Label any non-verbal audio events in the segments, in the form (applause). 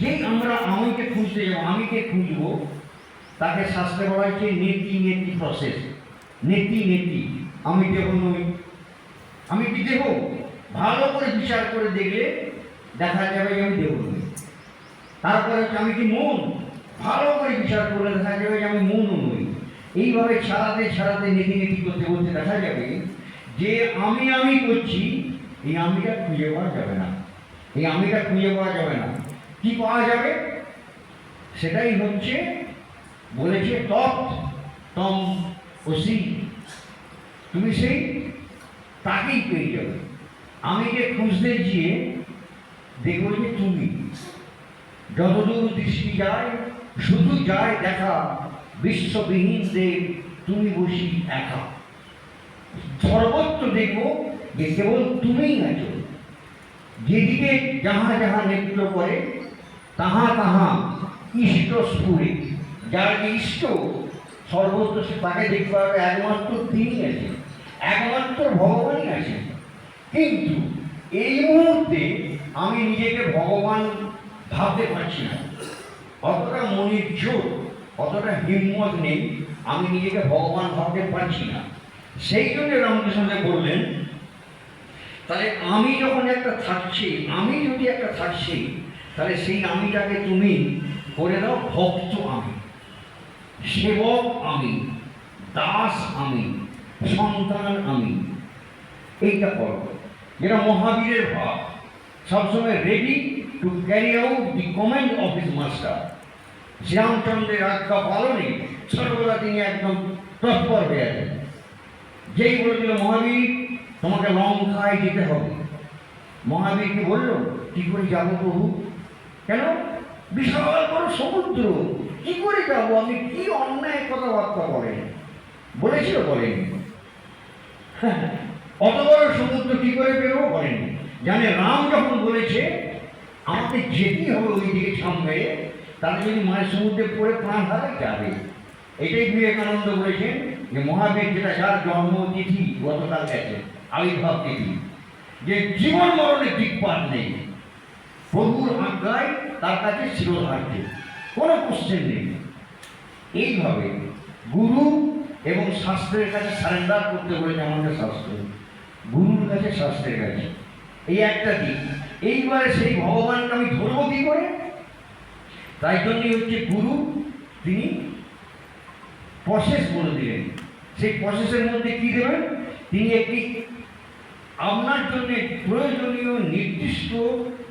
যেই আমরা আমিকে খুঁজতে যাব, আমিকে খুঁজবো, তাকে শাস্ত্রে বলা হচ্ছে নেতি নেতি প্রসেস নেতি নেতি। আমি দেহ নই। আমি কি দেহ? ভালো করে বিচার করে দেখলে দেখা যাবে যে আমি দেহ নই। তারপরে হচ্ছে আমি কি মন? ভালো করে বিচার করলে দেখা যাবে যে আমি মনও নই। এইভাবে ছাড়াতে ছাড়াতে, নীতি নীতি করতে করতে দেখা যাবে যে আমি আমি করছি, এই আমিটা খুঁজে পাওয়া যাবে না। এই আমিটা খুঁজে পাওয়া যাবে না। কি পাওয়া যাবে? সেটাই হচ্ছে বলেছে তৎ তম ওসি। তুমি সেই তাকেই পেয়ে যাবে। আমি যে খুঁজতে গিয়ে দেখব যে তুমি যতদূর দৃষ্টি যায়, শুধু যায় দেখা, বিশ্ববিহীন দেব, তুমি বসি একা। সর্বত্র দেখব যে কেবল তুমিই আছো যেদিকে যাহা যাহা নৃত্য করে তাহা তাহা ইষ্ট স্ফুরে যার যে ইষ্ট সর্বত্র সে তাকে দেখতে পাবে, একমাত্র তিনি আছেন, একমাত্র ভগবানই আছেন। কিন্তু এই মুহূর্তে আমি নিজেকে ভগবান ভাবতে পারছি না। অতটা মনের জোর, অতটা হিম্মত নেই, আমি নিজেকে ভগবান ভাবতে পারছি না। সেই জন্য রামকৃষ্ণ বললেন, তাহলে আমি যখন একটা থাকছি, আমি যদি একটা থাকছি তাহলে সেই আমিটাকে তুমি করে দাও, ভক্ত আমি, সেবক আমি, দাস আমি, সন্তান আমি। এইটা করো। যেটা মহাবীরের ভাব। সবসময় ready to carry out the command of his master শ্রীরামচন্দ্রের আজ্ঞা পালনে সর্বদা তিনি একদম তৎপর হয়ে আছেন। যেই বলেছিল, মহাবীর, তোমাকে লঙ্কায় যেতে হবে। মহাবীর কি বলল, কি করে যাব প্রভু? কেন? বিশাল বড় সমুদ্র। কি করে যাব আমি কি অন্যায় কথাবার্তা বলেন বলেছিল (laughs) বলেনি। অত বড় সমুদ্র কি করে বেরোবো বলেনি। জানে রাম যখন বলেছে, আমাকে যেতেই হবে ওই দিকে সামনে, তাহলে যদি মায়ের সমুদ্রে পড়ে প্রাণ হারাই যাবে এটাই বিবেকানন্দ বলেছেন যে মহাবীর যেটা যার জন্ম তিথি গতকাল গেছে আবির্ভাব তিথি, যে জীবন মরণের দিকপাত নেই। প্রভুর আজ্ঞায় তার কাছে শিরোধার্য কোনো কোশ্চেন নেই। এইভাবে গুরু এবং শাস্ত্রের কাছে সারেন্ডার করতে বলেছে আমাদের শাস্ত্র। গুরুর কাছে শাস্ত্রের কাছে। এই একটা দিক। এইবারে সেই ভগবানকে আমি ধরবো কি করে? তাই জন্যই হচ্ছে গুরু তিনি প্রসেস বলে দিলেন। সেই প্রসেসের মধ্যে কী দেবেন? তিনি একটি আপনার জন্য প্রয়োজনীয় নির্দিষ্ট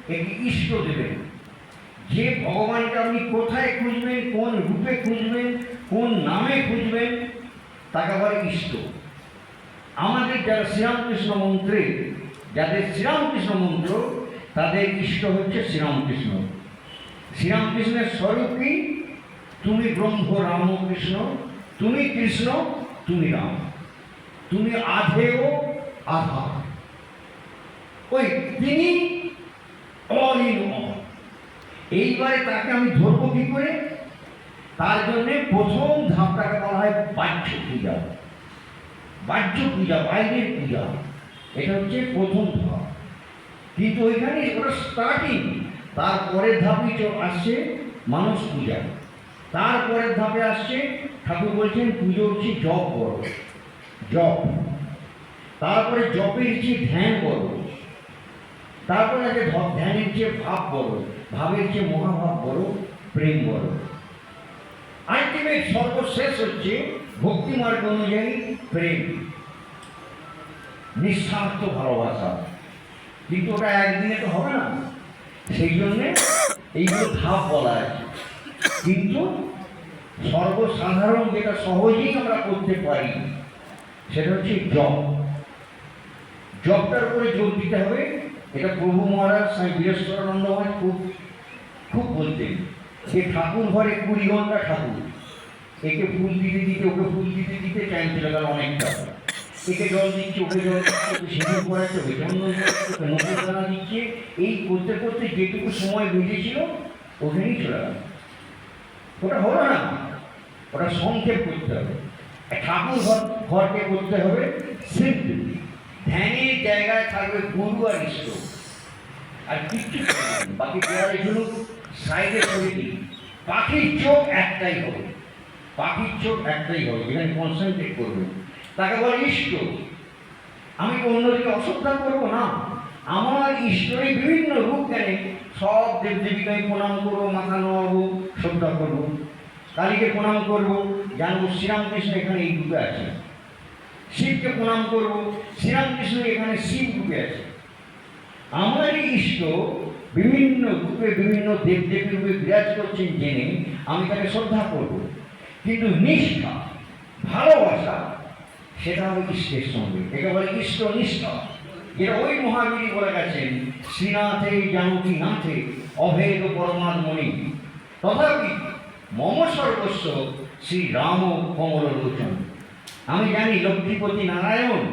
একটি ইষ্ট দেবেন। যে ভগবানকে আপনি কোথায় খুঁজবেন, কোন রূপে খুঁজবেন, কোন নামে খুঁজবেন, তাকে আবার ইষ্ট। আমাদের যারা শ্রীরামকৃষ্ণ মন্ত্রে, যাদের শ্রীরামকৃষ্ণ মন্ত্র, তাদের ইষ্ট হচ্ছে শ্রীরামকৃষ্ণ। শ্রীরামকৃষ্ণের স্বরূপ কি? তুমি ব্রহ্ম রামকৃষ্ণ, তুমি কৃষ্ণ, তুমি রাম। তুমি আধেও আধা। ওই তিনি অল ইন অল এইবারে তাকে আমি ধরবো কি করে? তার জন্যে প্রথম ধাপটাকে বলা হয় বাহ্য পূজা। বাহ্য পূজা, বাইরের পূজা। এটা হচ্ছে প্রথম ধাপ। কিন্তু ওইখানে ওটা স্টার্টিং তারপরের ধাপই চ- আসছে মানুষ পূজা। তারপরের ধাপে আসছে, ঠাকুর বলছেন পুজো হচ্ছে জপ করো। জপ। তারপরে জপের যে ধ্যান করো। তারপরে ভ- ধ্যানের যে ভাব বড় ভাবের যে মহাভাব বড় প্রেম বড় আলটিমেট সর্বশেষ হচ্ছে ভক্তি মার্গ অনুযায়ী প্রেম। নিঃস্বার্থ ভালোবাসা। কিন্তু ওটা একদিনে তো হবে না। সেই জন্যে এইগুলো ধাপ বলা আছে। কিন্তু সর্বসাধারণ যেটা সহজেই আমরা করতে পারি, সেটা হচ্ছে জপ। জবটার উপরে জোর দিতে হবে। এটা প্রভু মহারাজ স্বামী বীরেশ্বরানন্দ মহারাজ খুব খুব বলতেন। সে ঠাকুর ঘরে কুড়ি ঘণ্টা ঠাকুর। একে ফুল দিতে দিতে, ওকে ফুল দিতে দিতে টাইম চলে গেল অনেকটা। একে জল দিচ্ছে, ওকে জল সিঁদুর পড়াচ্ছে ওকে নতুন দানা দিচ্ছে। এই করতে করতে যেটুকু সময় বেঁচেছিল, ওখানেই চলে গেল। ওটা হলো না। ওটা সংক্ষেপ করতে হবে। ঠাকুর ঘর, ঘরকে করতে হবে। সিম্পল ধ্যানের জায়গায় থাকবে গুরু আর ইষ্ট। আর কিচ্ছু বাকি শুনুক সাইডে করে পাখির চোখ একটাই হবে। পাখির চোখ একটাই হবে, যেখানে কনসেন্ট্রেট করবে। তাকে বলে ইষ্ট। আমি অন্যদিকে অশ্রদ্ধা করব না? আমার ঈশ্বরের বিভিন্ন রূপ কেন সব দেবদেবীকে আমি প্রণাম করব, মাথা নোয়াবো শ্রদ্ধা করব। কালীকে প্রণাম করব। জানব শ্রীরামকৃষ্ণ এখানে এই রূপে আছে। শিবকে প্রণাম করব। শ্রীরামকৃষ্ণ এখানে শিব রূপে আছে। আমারই ইষ্ট বিভিন্ন রূপে, বিভিন্ন দেবদেবী রূপে বিরাজ করছেন জেনে আমি তাকে শ্রদ্ধা করব। কিন্তু নিষ্ঠা, ভালোবাসা, সেটা হবে ইষ্টের সঙ্গে। একে বলে ইষ্ট নিষ্ঠা। যেটা ওই মহাবীরী বলে গেছেন, শ্রীনাথে জানকী নাথে, অভেদ পরমাত্মনি তথাপি মম সর্বস্ব শ্রী রাম কমল লোচন আমি জানি লক্ষ্মীপতি নারায়ণ,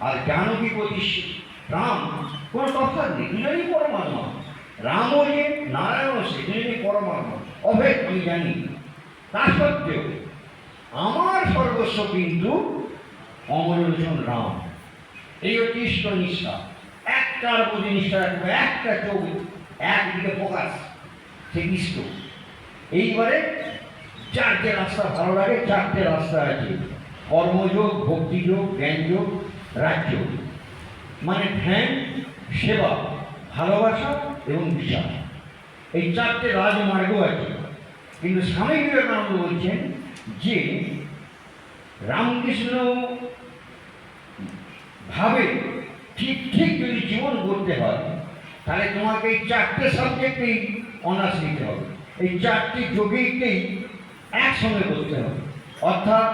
আর জানকীপতি রাম? কোনো তফাৎ নেই, দুজনই পরমাত্মা। রামও যে নারায়ণ সে, দুজনই পরমাত্মা। অভেদ আমি জানি। তা সত্ত্বেও আমার সর্বস্ব কিন্তু অমরলোচন রাম। এই ঈশ্বর নিষ্ঠা একটার প্রতি নিষ্ঠা রাখবে একটা চোখ, একদিকে ফোকাস, সে ইষ্ট এইবারে চারটে রাস্তা ভালো লাগে, চারটে রাস্তা আছে। কর্মযোগ, ভক্তিযোগ, জ্ঞানযোগ রাজযোগ মানে ধ্যান, সেবা, ভালোবাসা এবং বিশ্বাস। এই চারটে রাজমার্গ আছে। কিন্তু স্বামী বিবেকানন্দ বলছেন যে রামকৃষ্ণ ভাবে ঠিক ঠিক যদি জীবন করতে হয়, তাহলে তোমাকে এই চারটে সাবজেক্টেই অনার্স নিতে হবে। এই চারটি যোগেইকেই একসঙ্গে করতে হবে। অর্থাৎ